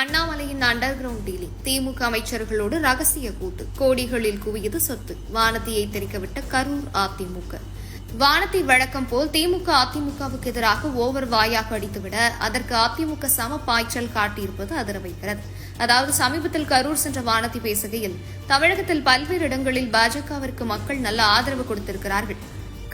அண்ணாமலையின் under ground dealing. DMK அமைச்சர்களோடு ரகசிய கூட்டு. கோடிகளில் குவியது சொத்து. வானத்தியை தெரிக்கவிட்ட கரூர் அதிமுக. வானதி வழக்கம் போல் திமுக அதிமுகவுக்கு எதிராக ஓவர் வாயாக அடித்துவிட அதற்கு அதிமுக சம பாய்ச்சல் காட்டியிருப்பது அதிர வைக்கிறது அதாவது சமீபத்தில் கரூர் சென்ற வானத்தி பேசுகையில் தமிழகத்தில் பல்வேறு இடங்களில் பாஜகவிற்கு மக்கள் நல்ல ஆதரவு கொடுத்திருக்கிறார்கள்.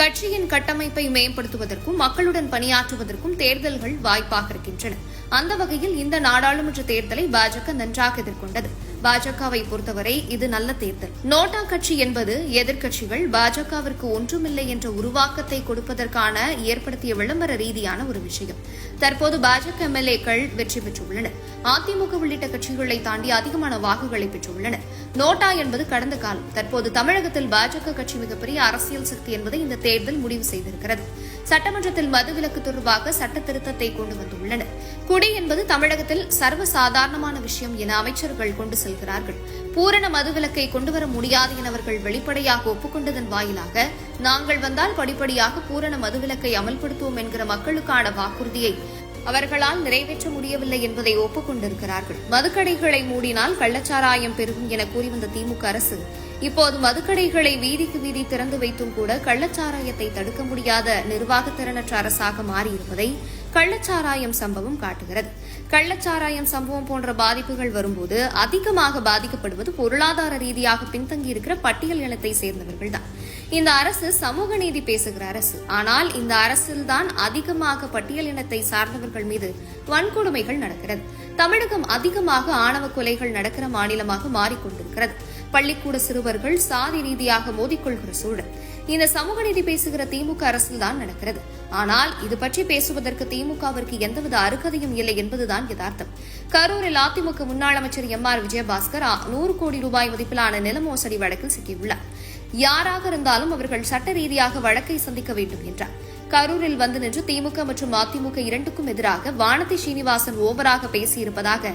கட்சியின் கட்டமைப்பை மேம்படுத்துவதற்கும் மக்களுடன் பணியாற்றுவதற்கும் தேர்தல்கள் வாய்ப்பாக இருக்கின்றன. அந்த வகையில் இந்த நாடாளுமன்ற தேர்தலை பாஜக நன்றாக எதிர்கொண்டது. பாஜகவை பொறுத்தவரை இது நல்ல தேர்தல். நோட்டா கட்சி என்பது எதிர்க்கட்சிகள் பாஜகவிற்கு ஒன்றுமில்லை என்ற உருவாக்கத்தை கொடுப்பதற்கான ஏற்படுத்திய விளம்பர ரீதியான ஒரு விஷயம். தற்போது பாஜக எம்எல்ஏக்கள் வெற்றி பெற்றுள்ளனர். அதிமுக உள்ளிட்ட கட்சிகளை தாண்டி அதிகமான வாக்குகளை பெற்றுள்ளனர். நோட்டா என்பது கடந்த காலம். தற்போது தமிழகத்தில் பாஜக கட்சி மிகப்பெரிய அரசியல் சக்தி என்பதை இந்த தேர்தல் முடிவு செய்திருக்கிறது. சட்டமன்றத்தில் மதுவிலக்கு தொடர்பாக சட்ட திருத்தத்தை கொண்டு வந்துள்ளனர். குடி என்பது தமிழகத்தில் சர்வசாதாரணமான விஷயம் என அமைச்சர்கள் கொண்டு செல்கிறார்கள். பூரண மதுவிலக்கை கொண்டுவர முடியாது என அவர்கள் வெளிப்படையாக ஒப்புக்கொண்டதன் வாயிலாக நாங்கள் வந்தால் படிப்படியாக பூரண மதுவிலக்கை அமல்படுத்துவோம் என்கிற மக்களுக்கான வாக்குறுதியை அவர்களால் நிறைவேற்ற முடியவில்லை என்பதை ஒப்புக்கொண்டிருக்கிறார்கள். மதுக்கடைகளை மூடினால் கள்ளச்சாராயம் பெருகும் என கூறி வந்த திமுக அரசு இப்போது மதுக்கடைகளை வீதிக்கு வீதி திறந்து வைத்தும் கூட கள்ளச்சாராயத்தை தடுக்க முடியாத நிர்வாக திறனற்ற அரசாக மாறியிருப்பதை கள்ளச்சாராயம் சம்பவம் காட்டுகிறது. கள்ளச்சாராயம் சம்பவம் போன்ற பாதிப்புகள் வரும்போது அதிகமாக பாதிக்கப்படுவது பொருளாதார ரீதியாக பின்தங்கியிருக்கிற பட்டியல் இனத்தை சேர்ந்தவர்கள்தான். இந்த அரசு சமூக நீதி பேசுகிற அரசு. ஆனால் இந்த அரசில்தான் அதிகமாக பட்டியல் இனத்தை சார்ந்தவர்கள் மீது வன்கொடுமைகள் நடக்கிறது. தமிழகம் அதிகமாக ஆணவ கொலைகள் நடக்கிற மாநிலமாக மாறிக்கொண்டிருக்கிறது. பள்ளிக்கூட சிறுவர்கள் சாதி ரீதியாக மோதிக்கொள்கிற சூழல். இந்த சமூக நீதி பேசுகிற திமுக அரசில்தான் நடக்கிறது. ஆனால் இது பற்றி பேசுவதற்கு திமுகவிற்கு எந்தவித அருகதையும் இல்லை என்பதுதான் யதார்த்தம். கரூரில் அதிமுக முன்னாள் அமைச்சர் எம் ஆர் விஜயபாஸ்கர் நூறு கோடி ரூபாய் மதிப்பிலான நில மோசடி வழக்கில் சிக்கியுள்ளார். யாராக இருந்தாலும் அவர்கள் சட்ட ரீதியாக வழக்கை சந்திக்க வேண்டும் என்றார். கரூரில் வந்து நின்று திமுக மற்றும் அதிமுக இரண்டுக்கும் எதிராக வானதி சீனிவாசன் ஓவராக பேசியிருப்பதாக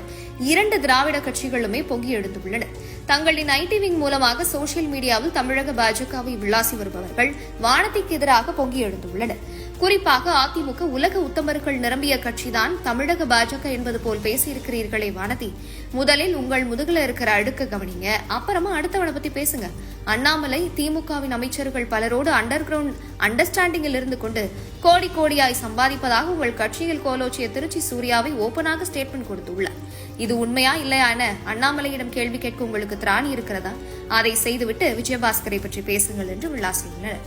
இரண்டு திராவிட கட்சிகளுமே பொங்கி எழுந்துள்ளன தங்களின் ஐடி விங் மூலமாக சோசியல் மீடியாவில் தமிழக பாஜகவை விளாசி வருபவர்கள் வானத்திற்கு எதிராக பொங்கி எழுந்துள்ளனர். குறிப்பாக அதிமுக உலக உத்தமர்கள் நிரம்பிய கட்சிதான் தமிழக பாஜக என்பது போல் பேசியிருக்கிறீர்களே வானதி. முதலில் உங்கள் முதுகுல இருக்கிற அடுக்க கவனிங்க. அப்புறமா அடுத்தவனை பத்தி பேசுங்க. அண்ணாமலை திமுகவின் அமைச்சர்கள் பலரோடு அண்டர் கிரவுண்ட் அண்டர்ஸ்டாண்டிங்கில் இருந்து கொண்டு கோடி கோடியாய் சம்பாதிப்பதாக உங்கள் கட்சியில் கோலோச்சிய திருச்சி சூர்யாவை ஓபனாக ஸ்டேட்மெண்ட் கொடுத்துள்ளார். இது உண்மையா இல்லையா என அண்ணாமலையிடம் கேள்வி கேட்க உங்களுக்கு திராணி இருக்கிறதா? அதை செய்துவிட்டு விஜயபாஸ்கரை பற்றி பேசுங்கள் என்று விளாசியுள்ளனர்